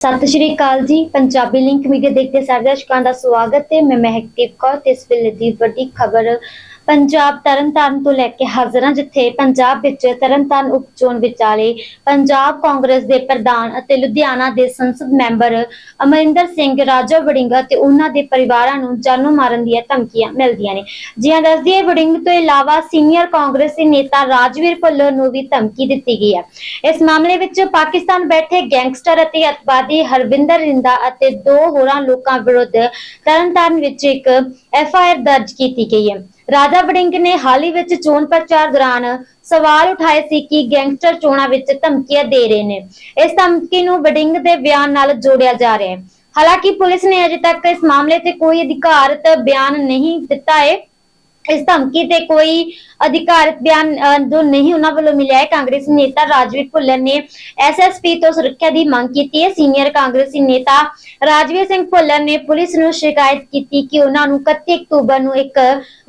ਸਤਿ ਸ਼੍ਰੀ ਅਕਾਲ ਜੀ। Punjabi link media ਦੇਖਦੇ ਸਾਰੇ ਦਰਸ਼ਕਾਂ ਦਾ ਸਵਾਗਤ ਹੈ। ਮੈਂ ਮਹਿਕਦੀਪ ਕੌਰ ਤੇ ਇਸ ਵੇਲੇ ਦੀ ਵੱਡੀ ਖਬਰ ਪੰਜਾਬ ਤਰਨਤਾਰਨ ਤੋਂ ਲੈ ਕੇ ਹਾਜ਼ਰ ਹਾਂ ਜਿੱਥੇ ਪੰਜਾਬ ਵਿੱਚ ਤਰਨਤਾਰਨ ਉਪਚੋਣ ਵਿਚਾਲੇ ਪੰਜਾਬ ਕਾਂਗਰਸ ਦੇ ਪ੍ਰਧਾਨ ਅਤੇ ਲੁਧਿਆਣਾ ਦੇ ਸੰਸਦ ਮੈਂਬਰ ਅਮਰਿੰਦਰ ਸਿੰਘ ਰਾਜਾ ਵੜਿੰਗਾ ਤੇ ਉਹਨਾਂ ਦੇ ਪਰਿਵਾਰਾਂ ਨੂੰ ਜਾਨੋਂ ਮਾਰਨ ਦੀਆਂ ਧਮਕੀਆਂ ਮਿਲਦੀਆਂ ਨੇ। ਜਿਹਾਂ ਦੱਸਦੀ ਹੈ, ਵੜਿੰਗ ਤੋਂ ਇਲਾਵਾ ਸੀਨੀਅਰ ਕਾਂਗਰਸੀ ਨੇਤਾ ਰਾਜਵੀਰ ਭੁੱਲਰ ਨੂੰ ਵੀ ਧਮਕੀ ਦਿੱਤੀ ਗਈ ਹੈ। ਇਸ ਮਾਮਲੇ ਵਿੱਚ ਪਾਕਿਸਤਾਨ ਬੈਠੇ ਗੈਂਗਸਟਰ ਅਤੇ ਅਤਵਾਦੀ ਹਰਵਿੰਦਰ ਰਿੰਦਾ ਅਤੇ ਦੋ ਹੋਰਾਂ ਲੋਕਾਂ ਵਿਰੁੱਧ ਤਰਨਤਾਰਨ ਵਿੱਚ ਇੱਕ ਐਫ ਆਈ ਆਰ ਦਰਜ ਕੀਤੀ ਗਈ ਹੈ। ਰਾਜਾ ਵੜਿੰਗ ਨੇ ਹਾਲ ਹੀ ਵਿੱਚ ਚੋਣ ਪ੍ਰਚਾਰ ਦੌਰਾਨ ਸਵਾਲ ਉਠਾਏ ਸੀ ਕਿ ਗੈਂਗਸਟਰ ਚੋਣਾਂ ਵਿੱਚ ਧਮਕੀਆਂ ਦੇ ਰਹੇ ਨੇ। ਇਸ ਧਮਕੀ ਨੂੰ ਵੜਿੰਗ ਦੇ ਬਿਆਨ ਨਾਲ ਜੋੜਿਆ ਜਾ ਰਿਹਾ ਹੈ। ਹਾਲਾਂਕਿ ਪੁਲਿਸ ਨੇ ਅਜੇ ਤੱਕ ਇਸ ਮਾਮਲੇ ਤੇ ਕੋਈ ਅਧਿਕਾਰਤ ਬਿਆਨ ਨਹੀਂ ਦਿੱਤਾ ਹੈ। ਇਸ ਧਮਕੀ ਤੇ ਕੋਈ ਅਧਿਕਾਰਤ ਬਿਆਨ ਜੋ ਨਹੀਂ ਉਹਨਾਂ ਵੱਲੋਂ ਮਿਲਿਆ ਹੈ, ਕਾਂਗਰਸੀ ਨੇਤਾ ਰਾਜਵੀਰ ਭੁੱਲਰ ਨੇ ਐਸਐਸਪੀ ਤੋਂ ਸੁਰੱਖਿਆ ਦੀ ਮੰਗ ਕੀਤੀ ਹੈ। ਸੀਨੀਅਰ ਕਾਂਗਰਸੀ ਨੇਤਾ ਰਾਜਵੀਰ ਸਿੰਘ ਭੁੱਲਰ ਨੇ ਪੁਲਿਸ ਨੂੰ ਸ਼ਿਕਾਇਤ ਕੀਤੀ ਕਿ ਉਹਨਾਂ ਨੂੰ 31 ਅਕਤੂਬਰ ਨੂੰ ਇੱਕ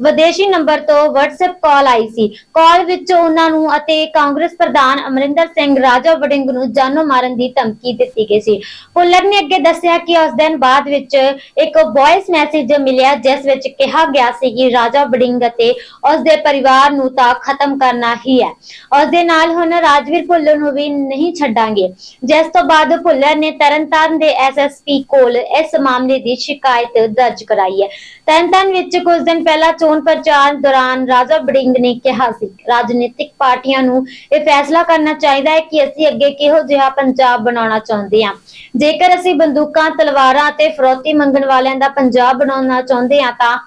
ਵਿਦੇਸ਼ੀ ਨੰਬਰ ਤੋਂ WhatsApp ਕਾਲ ਆਈ ਸੀ। ਕਾਲ ਵਿੱਚ ਉਹਨਾਂ ਨੂੰ ਅਤੇ ਕਾਂਗਰਸ ਪ੍ਰਧਾਨ ਅਮਰਿੰਦਰ ਸਿੰਘ, ਰਾਜਾ ਵੜਿੰਗ ਨੂੰ ਜਾਨੋਂ ਮਾਰਨ ਦੀ ਧਮਕੀ ਦਿੱਤੀ ਗਈ ਸੀ। ਭੁੱਲਰ ਨੇ ਅੱਗੇ ਦੱਸਿਆ ਕਿ ਉਸ ਦਿਨ ਬਾਅਦ ਵਿੱਚ ਇੱਕ ਵੌਇਸ ਮੈਸੇਜ ਮਿਲਿਆ, ਜਿਸ ਵਿੱਚ ਕਿਹਾ ਗਿਆ ਸੀ ਕਿ ਰਾਜਾ ਵੜਿੰਗ ਅਤੇ ਉਸ ਦੇ ਪਰਿਵਾਰ ਨੂੰ ਤਾਂ ਖਤਮ ਕਰਨਾ ਹੀ ਹੈ। ਉਸ ਦੇ ਨਾਲ ਹੁਣ ਰਾਜਵੀਰ ਭੁੱਲਰ ਨੂੰ ਵੀ ਨਹੀਂ ਛੱਡਾਂਗੇ। ਜਿਸ ਤੋਂ ਬਾਅਦ ਭੁੱਲਰ ਨੇ ਤਰਨਤਾਰਨ ਦੇ ਐਸਐਸਪੀ ਕੋਲ ਇਸ ਮਾਮਲੇ ਦੀ ਸ਼ਿਕਾਇਤ ਦਰਜ ਕਰਾਈ ਹੈ। ਤਰਨਤਾਰਨ ਵਿੱਚ ਕੁਝ ਦਿਨ ਪਹਿਲਾਂ ਚੋਣ ਪ੍ਰਚਾਰ ਦੌਰਾਨ ਰਾਜਾ ਬੜਿੰਗ ਨੇ ਕਿਹਾ ਸੀ, ਰਾਜਨੀਤਿਕ ਪਾਰਟੀਆਂ ਨੂੰ ਇਹ ਫੈਸਲਾ ਕਰਨਾ ਚਾਹੀਦਾ ਹੈ ਕਿ ਅਸੀਂ ਅੱਗੇ ਕਿਹੋ ਜਿਹਾ ਪੰਜਾਬ ਬਣਾਉਣਾ ਚਾਹੁੰਦੇ ਹਾਂ। ਜੇਕਰ ਅਸੀਂ ਬੰਦੂਕਾਂ, ਤਲਵਾਰਾਂ ਅਤੇ ਫਰੋਤੀ ਮੰਗਣ ਵਾਲਿਆਂ ਦਾ ਪੰਜਾਬ ਬਣਾਉਣਾ ਚਾਹੁੰਦੇ ਹਾਂ ਤਾਂ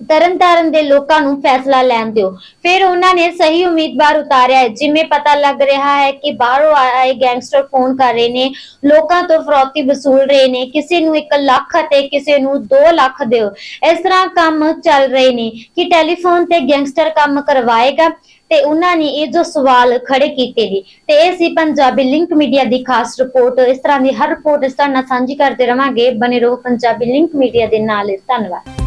ਤਰਨਤਾਰਨ ਦੇ ਲੋਕਾਂ ਨੂੰ ਫੈਸਲਾ ਲੈਣ ਦਿਓ। ਫਿਰ ਉਹਨਾਂ ਨੇ ਸਹੀ ਉਮੀਦਵਾਰ ਉਤਾਰਿਆ ਹੈ। ਜਿਵੇਂ ਪਤਾ ਲੱਗ ਰਿਹਾ ਹੈ ਕਿ ਬਾਹਰੋਂ ਆਏ ਗੈਂਗਸਟਰ ਫੋਨ ਕਰ ਰਹੇ ਨੇ, ਲੋਕਾਂ ਤੋਂ ਫਰੌਤੀ ਵਸੂਲ ਰਹੇ ਨੇ, ਕਿਸੇ ਨੂੰ 1 ਲੱਖ ਅਤੇ ਕਿਸੇ ਨੂੰ 2 ਲੱਖ ਦਿਓ। ਇਸ ਤਰ੍ਹਾਂ ਕੰਮ ਚੱਲ ਰਹੇ ਨੇ ਕਿ ਟੈਲੀਫੋਨ ਤੇ ਗੈਂਗਸਟਰ ਕੰਮ ਕਰਵਾਏਗਾ ਤੇ ਉਹਨਾਂ ਨੇ ਇਹ ਜੋ ਸਵਾਲ ਖੜੇ ਕੀਤੇ ਨੇ, ਤੇ ਇਹ ਸੀ ਪੰਜਾਬੀ ਲਿੰਕ ਮੀਡੀਆ ਦੀ ਖਾਸ ਰਿਪੋਰਟ। ਇਸ ਤਰ੍ਹਾਂ ਦੀ ਹਰ ਰਿਪੋਰਟ ਇਸ ਤਰ੍ਹਾਂ ਨਾਲ ਸਾਂਝੀ ਕਰਦੇ ਰਵਾਂਗੇ। ਬਨੇ ਰਹੋ ਪੰਜਾਬੀ ਲਿੰਕ ਮੀਡੀਆ ਦੇ ਨਾਲ। ਧੰਨਵਾਦ।